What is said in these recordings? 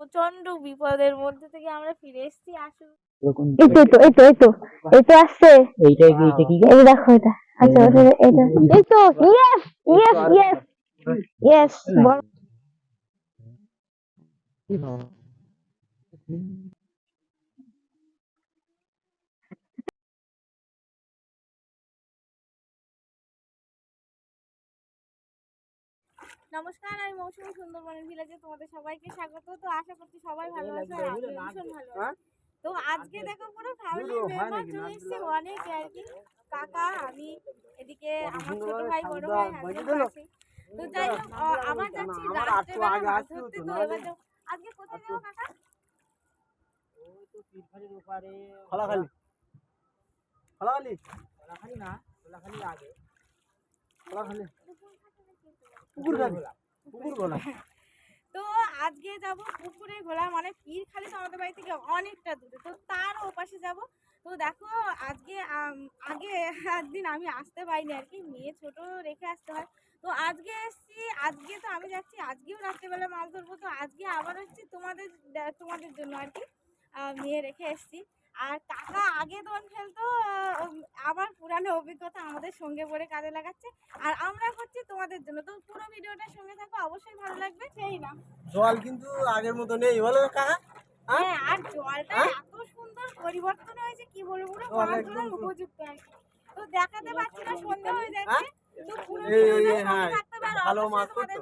প্রচণ্ড বিপদের মধ্যে থেকে আমরা ফিরে এসেছি আসুন। এরকম এই তো এই তো এই তো এই তো আসছে। এইটা কি কি? এই দেখো এটা। আচ্ছা এইটা ইয়েস ইয়েস বল। নমস্কার আমি মৌসুমী সুন্দরবনের ভিলেজে তোমাদের সবাইকে স্বাগত। তো আশা করছি সবাই ভালো আছে আর ভীষণ ভালো আছি। তো আজকে দেখো পুরো ফ্যামিলি মেম্বার চলে এসেছে অনেক আর কি। কাকা আমি এদিকে আমার ছোট ভাই বড় ভাই হাজবেন্ড আছে তো যাই হোক আ- আবার যাচ্ছি রাত্রেবেলা মাছ ধরতে তো এবার আজকে কোথায় যাব কাকা? খোলাখালি। খোলাখালি? খোলাখালি না খোলাখালি আগে। খোলাখালি পুকুর খালি পুকুর গোলা তো আজকে যাব পুকুরে ঘোলা মানে পীরখালি তো আমাদের বাড়ি থেকে অনেকটা দূরে। তো তার ওপাশে যাব। তো দেখো আজকে আগে একদিন আমি আসতে পারিনি আর কি মেয়ে ছোট রেখে আসতে হয়। তো আজকে এসছি আজকে তো আমি যাচ্ছি আজকেও রাত্রেবেলা মাছ ধরবো। তো আজকে আবার হচ্ছে তোমাদের তোমাদের জন্য আর কি। মেয়ে রেখে এসছি। আর কাকা আগে দোন ফেলতো আহ, আবার পুরানো অভিজ্ঞতা আমাদের সঙ্গে পড়ে কাজে লাগাচ্ছে। আর আমরা করছি তোমাদের জন্য। তো পুরো ভিডিওটার সঙ্গে থাকো অবশ্যই ভালো লাগবে। সেই না। জল কিন্তু আগের মতো নেই বলো কাকা। হ্যাঁ? আর জলটা এত সুন্দর পরিবর্তন হয়েছে কি বলব পুরো উপযুক্ত আর কি। তো দেখাতে পারছি না সন্ধ্যা হয়ে? যাচ্ছে। হ্যাঁ, ভালো মাছ মানে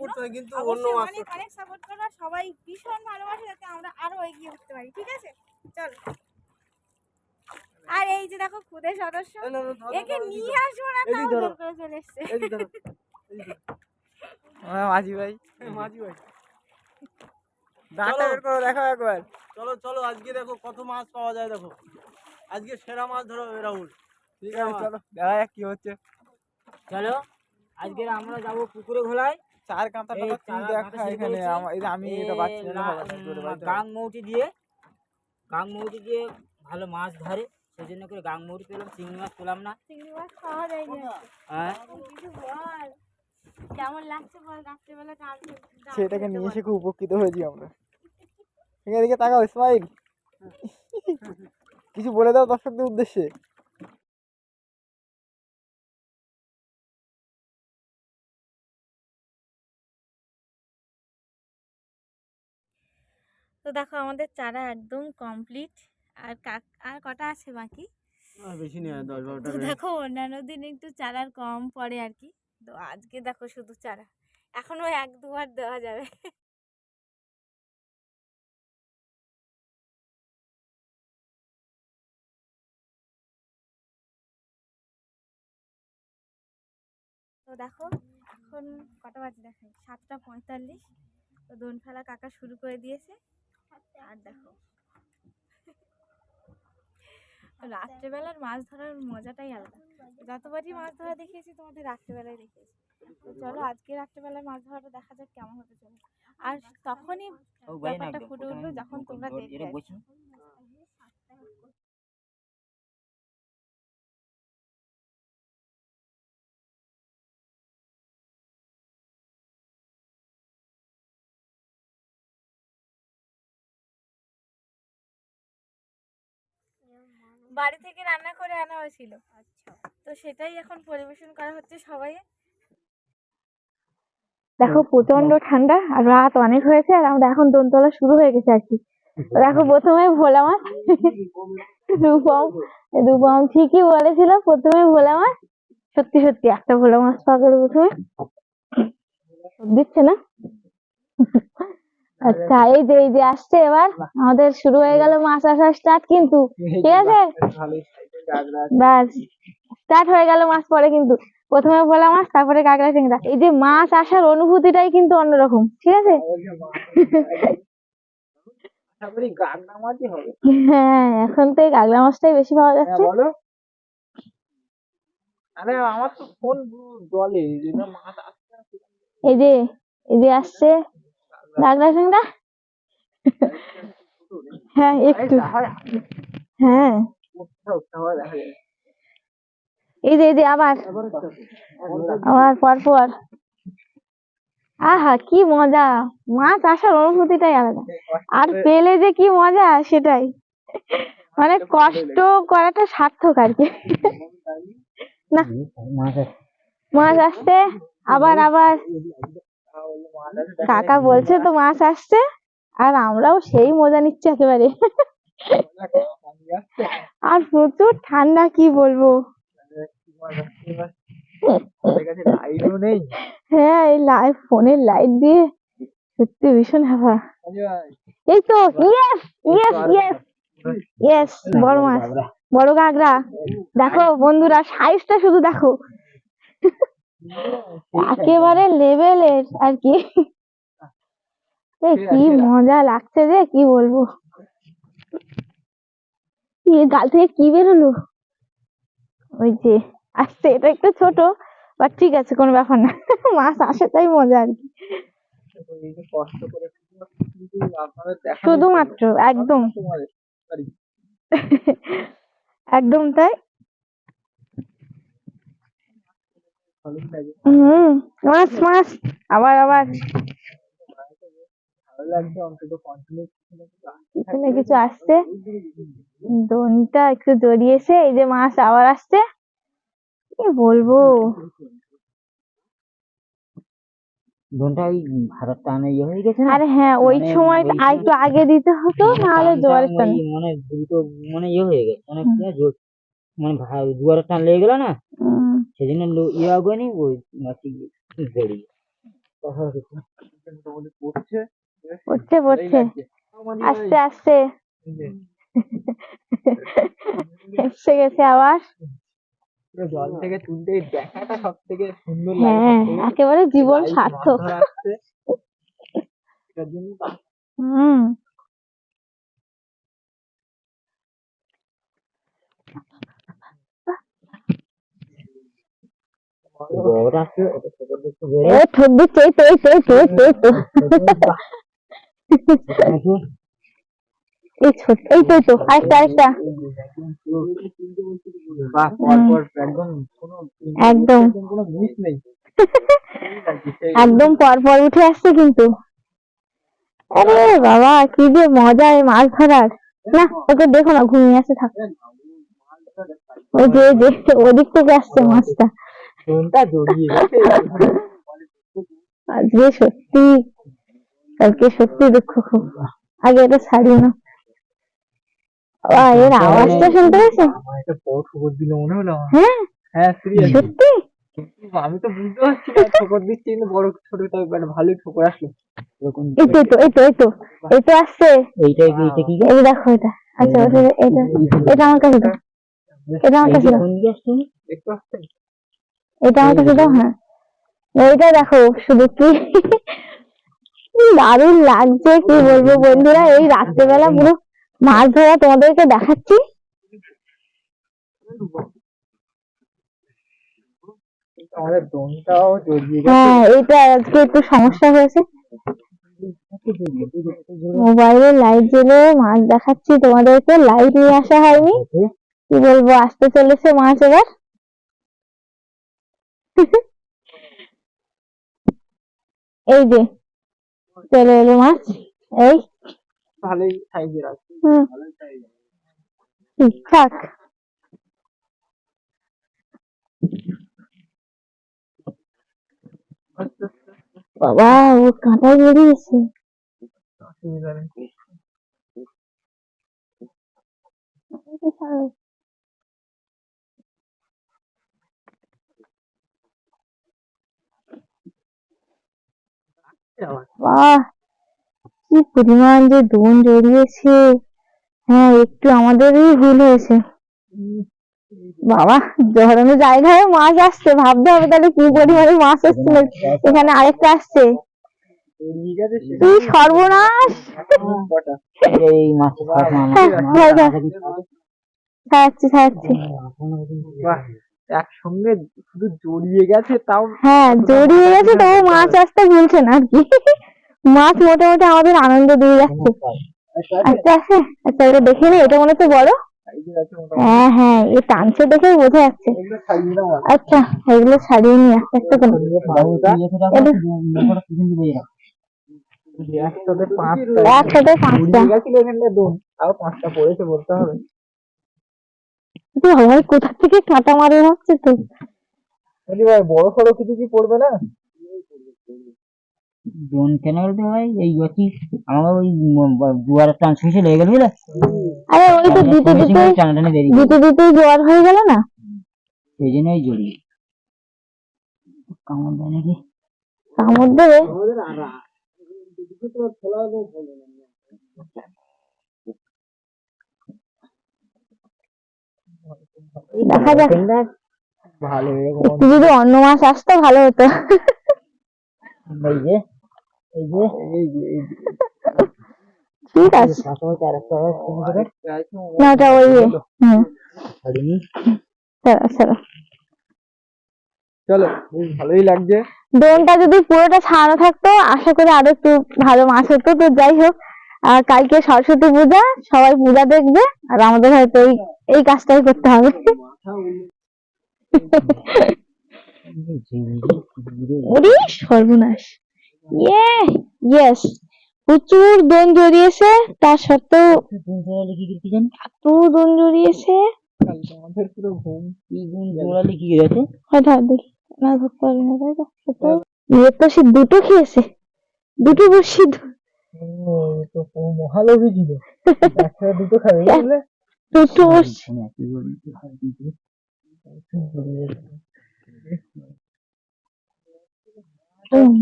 পড়তো না কিন্তু অন্য মাছ অনেক সাপোর্ট করো সবাই ভীষণ ভালোবাসে যাতে আমরা আরও এগিয়ে উঠতে পারি ঠিক আছে? চলো। আর এই যে দেখো খুদে সদস্য একে নিয়ে আসব না এদিকে তাও জোর করে চলে এসছে। এই যে ধরো, এই যে ধরো। মাঝি ভাই। মাঝি ভাই। ডাটা বের করে দেখো একবার। চলো চলো আজকে দেখো কত মাছ পাওয়া যায় দেখো। আজকে সেরা মাছ ধরো রাহুল। ঠিক আছে চলো। দেখা যাক কি হচ্ছে। চলো আজকে আমরা যাব পুকুরে ঘোলায় চার তুই দেখা এখানে আমি এটা বাচ্চা। গাং মৌটি দিয়ে গাং মৌটি দিয়ে ভালো মাছ ধরে সেই জন্য করে গাং মৌটি পেলাম চিংড়ি মাছ পেলাম না। চিংড়ি মাছ খাওয়া যায় না। হ্যাঁ। কিছু বল। কেমন লাগছে বল রাত্রেবেলা সেটাকে নিয়ে এসে খুব উপকৃত হয়েছি আমরা। এখানে দিকে তাকাও ইসমাইল কিছু বলে দাও দর্শকদের উদ্দেশ্যে। তো দেখো আমাদের চারা একদম কমপ্লিট আর কাক আর কটা আছে বাকি? আর বেশি নেই দশ বারোটা দেখো অন্যান্য দিন একটু চারার কম পড়ে আর কি। তো আজকে দেখো শুধু চারা। এখনও এক দুবার দেওয়া যাবে। তো দেখো এখন কটা বাজে দেখাই? সাতটা পঁয়তাল্লিশ। তো দোন ফেলা কাকা শুরু করে দিয়েছে। আর দেখো। রাত্রেবেলার মাছ ধরার মজাটাই আলাদা। যতবারই মাছ ধরা দেখিয়েছি তোমাদের রাত্রেবেলায় দেখিয়েছি। তো চলো আজকে রাত্রেবেলায় মাছ ধরাটা দেখা যাক কেমন হতে চলে আর তখনই ব্যাপারটা ফুটে উঠল যখন তোমরা দেখবে। বাড়ি থেকে রান্না করে আনা হয়েছিল। আচ্ছা। তো সেটাই এখন পরিবেশন করা হচ্ছে সবাই। দেখো প্রচণ্ড ঠান্ডা আর রাত অনেক হয়েছে আর আমরা এখন দোনতলা শুরু হয়ে গেছে আর কি। দেখো প্রথমে ভোলা মাছ। রূপম রূপম ঠিকই বলেছিল প্রথমে ভোলা মাছ। সত্যি সত্যি একটা ভোলা মাছ পাওয়া গেল প্রথমে। দিচ্ছে না? আচ্ছা এই যে এই যে আসছে এবার আমাদের শুরু হয়ে গেল মাছ আসা স্টার্ট কিন্তু ঠিক আছে? ব্যাস স্টার্ট হয়ে গেল মাছ পরে কিন্তু। প্রথমে ভোলা মাছ তারপরে কাঁকড়া চিংড়া এই যে মাছ আসার অনুভূতিটাই কিন্তু অন্যরকম ঠিক আছে? হ্যাঁ এখন তো এই কাঁকড়া মাছটাই বেশি পাওয়া হ্যাঁ যাচ্ছে। আরে আমার তো ফোন জলে। এই যে এই যে আসছে। কাঁকড়া চিংড়া হ্যাঁ একটু। হ্যাঁ। এই যে এই যে, আবার। আবার পর পর আহা, কি মজা। মাছ আসার অনুভূতিটাই আলাদা। আর পেলে যে কি মজা, সেটাই। মানে কষ্ট করাটা সার্থক আর কি। না। মাছ আসতে আবার আবার। কাকা বলছে তো মাছ আসছে, আর আমরাও সেই মজা নিচ্ছি একেবারে। আর প্রচুর ঠান্ডা, কি বলব? হ্যাঁ এই লাইট ফোনের লাইট দিয়ে সত্যি ভীষণ হাওয়া এই তো, ইয়েস ইয়েস ইয়েস ইয়েস, বড় মাছ, বড় কাঁকড়া দেখো বন্ধুরা সাইজটা শুধু দেখো। একেবারে লেভেলের আর কি। এই কি মজা লাগছে যে কি বলব? গাল থেকে কি বেরোলো? ওই যে আসছে এটা একটু ছোট বাট ঠিক আছে কোনো ব্যাপার না। মাছ আসে তাই মজা আর কি। শুধুমাত্র একদম। একদম তাই ভালোই লাগে হুম আবার আবার। কিছু আসছে। একটু জড়িয়েছে এই যে মাছ আবার আসছে। কি বলব? দোনটা ওই ভারত টানে ইয়ে হয়ে গেছে না? আরে হ্যাঁ ওই মানে সময় আর একটু আগে দিতে হতো নাহলে জোয়ারের টান মানে দুটো মানে ইয়ে হয়ে গেছে মানে কি মানে জোয়ারের টান লেগে গেল না? লো- ইয়ে আগোয়নি ওই মাছি মোটামুটি পড়ছে পড়ছে আস্তে আস্তে এসে গেছে আবার জল থেকে তুলতে দেখাটা সব থেকে সুন্দর হ্যাঁ লাগে একেবারে জীবন সার্থক। হুম। একদম কোনো একদম। কোনো মিস নেই একদম পর পর উঠে আসছে কিন্তু। বাবা, কি যে মজা এই মাছ ধরার। না, ওকে দেখো না, ঘুমিয়ে আছে, থাক। ওই যে যে, ওদিক থেকে আসছে মাছটা। ফোনটা জড়িয়ে গেছে। আজকে সত্যি কালকে সত্যি দুঃখ খুব। আগে এটা ছাড়িয়ে না। এর আওয়াজটা শুনতে পেয়েছ? একটা বড় ঠোকর দিল মনে হলো হ্যাঁ? হ্যাঁ সিরিয়াস সত্যি? আমি তো বুঝতে পারছি না ঠোকর দিচ্ছি কিন্তু বড় ছোট টাইপ মানে ভালোই ঠোকর আসলো। এই তো এই তো এই তো এই তো আসছে। এইটা কি এইটা কি? এই দেখো এটা। আচ্ছা এটা এটা আমার কাছে এটা আমার কাছে কোন দিকে আসছে এটা আমার কাছে দাও হ্যাঁ। ওইটা দেখো শুধু কি? দারুণ লাগছে কি বলব বন্ধুরা এই রাত্রেবেলা পুরো মাছ ধরা তোমাদেরকে দেখাচ্ছি। হ্যাঁ এইটা আজকে একটু সমস্যা হয়েছে। মোবাইলে লাইট জ্বেলে মাছ দেখাচ্ছি তোমাদেরকে লাইট নিয়ে আসা হয়নি। কি বলব আসতে চলেছে মাছ এবার। এই যে চলে এলো মাছ এই ভালোই সাইজের আছে হুম ঠিকঠাক বাবা ও কাঁটায় বেরিয়েছে অসুবিধা নেই বাহ কি পরিমাণ যে দোন জড়িয়েছে হ্যাঁ একটু আমাদেরই ভুল হয়েছে বাবা ধরানো জায়গায় মাছ আসছে ভাবতে হবে তাহলে কি পরিমাণে মাছ আসছে এখানে আরেকটা আসছে কি সর্বনাশ এই মাছ হ্যাঁ, হ্যাঁ, হ্যাঁ। একসঙ্গে শুধু জড়িয়ে গেছে তাও হ্যাঁ জড়িয়ে গেছে তবু মাছ আসতে ভুলছে না আর কি। মাছ মোটামুটি আমাদের আনন্দ দিয়ে যাচ্ছে। আচ্ছা আছে আচ্ছা এটা দেখে নি এটা মনে হচ্ছে বড়? হ্যাঁ হ্যাঁ এ টানছে দেখেই বোঝা যাচ্ছে। আচ্ছা এগুলো ছাড়িয়ে নিয়ে একটা একটা করে। একসাথে পাঁচটা। একসাথে পাঁচটা। গেছিল এখানটা দোন। তাও পাঁচটা পড়েছে বলতে হবে। তুই আমার কোথা থেকে কাঁটা মারে ভাবছে তো বলি ভাই বড় সড়ো কিছু কি পড়বে না? জন কেন বলতে ভাই? এই গতি আমার ওই দুয়ারের ট্রান্সমিশন লেগে গেল বুঝলে? আরে ওই তো দিতে দিতে বেরিয়ে দিতে জোয়ার হয়ে গেল না? সেই জন্যই জড়িয়ে কামড় দেয় নাকি? কামড় দেবে? দেখা যাক। ভালো একটু যদি অন্য মাছ আসতো ভালো হতো। এই যে এই যে এই যে এই যে। ঠিক আছে। পাশাপাশি আরেকটা আছে আছে না ওটা ওই। হুম। ছাড়িনি। চলো চলো চলো ভালোই লাগছে। দোনটা যদি পুরোটা ছাড়ানো থাকতো আশা করি আরও একটু ভালো মাছ হতো। তো যাই হোক আর কালকে সরস্বতী পূজা, সবাই পূজা দেখবে, আর আমাদের হয়তো এই এই কাজটাই করতে হবে। সর্বনাশ। ইয়ে ইয়েস প্রচুর দোন জড়িয়েছে তার সত্ত্বেও এত দোন জড়িয়েছে। আমাদের দেখি, না তাই তো সত্য দুটো খেয়েছে, দুটো বসি ও, তো ও মহালোভী ছিল দুটো খাবে বুঝলে? দুটো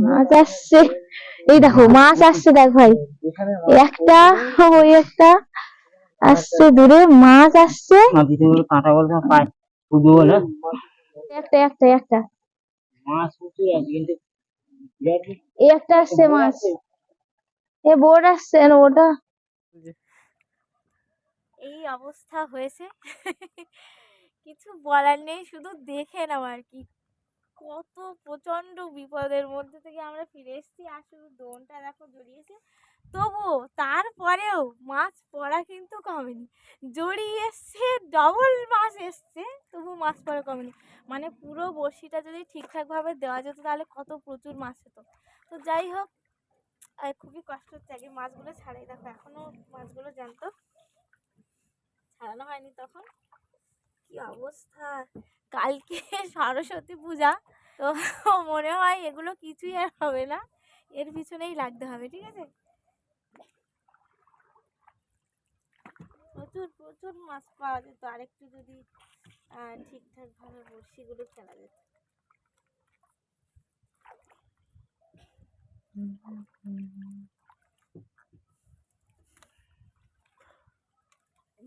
মাছ আসছে। এই দেখো মাছ আসছে দেখ ভাই। একটা ওই একটা আসছে দূরে মাছ আসছে। কাঁটা বলতে পায় পুজো বলে। একটা একটা একটা। মাছ এই একটা আসছে মাছ। এ বোর্ড আসছে ওটা এই অবস্থা হয়েছে। কিছু বলার নেই, শুধু দেখে নাও আর কি। কত প্রচণ্ড বিপদের মধ্যে থেকে আমরা ফিরে এসেছি। আর শুধু দোনটা দেখো জড়িয়েছে। তবুও তারপরেও মাছ পড়া কিন্তু কমেনি। জড়িয়ে এসছে ডবল মাছ এসছে তবু মাছ পড়া কমেনি। মানে পুরো বড়শিটা যদি ঠিকঠাকভাবে দেওয়া যেত তাহলে কত প্রচুর মাছ হতো। তো যাই হোক খুবই কষ্ট হচ্ছে, আগে মাছগুলো ছাড়াই। দেখো এখনও মাছগুলো জানতো ছাড়ানো হয়নি তখন। কি অবস্থা? কালকে সরস্বতী পূজা, তো মনে হয় এগুলো কিছুই আর হবে না। এর পিছনেই লাগতে হবে, ঠিক আছে? প্রচুর প্রচুর মাছ পাওয়া যেত। আরেকটু যদি ঠিকঠাকভাবে বড়শিগুলো ফেলা যেত।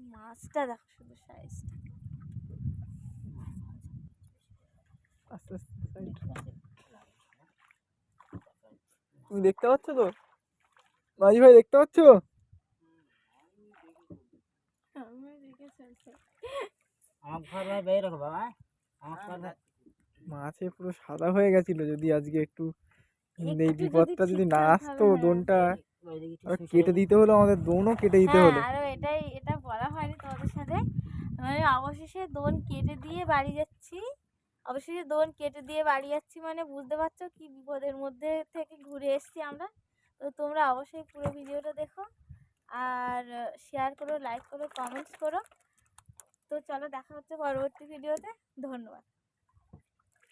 মাছটা দেখো শুধু সাইজটা আস্তে আস্তে তুমি দেখতে পাচ্ছ তো? মাঝি ভাই দেখতে পাচ্ছ? মাছে পুরো সাদা হয়ে গেছিল যদি আজকে একটু এই বিপদটা যদি না আসতো দোনটা বাইরে কিছু আরও শেষ কেটে দিতে হলো আমাদের দোনও কেটে দিতে হ্যাঁ হলো। আরও এটাই এটা বলা হয়নি তোমাদের সাথে। মানে অবশেষে দোন কেটে দিয়ে বাড়ি যাচ্ছি। অবশেষে দোন কেটে দিয়ে বাড়ি যাচ্ছি মানে বুঝতে পারছ কি বিপদের মধ্যে থেকে ঘুরে এসছি আমরা। তো তোমরা অবশ্যই পুরো ভিডিওটা দেখো আর শেয়ার করো লাইক করো কমেন্টস করো। তো চলো দেখা হচ্ছে পরবর্তী ভিডিওতে। ধন্যবাদ।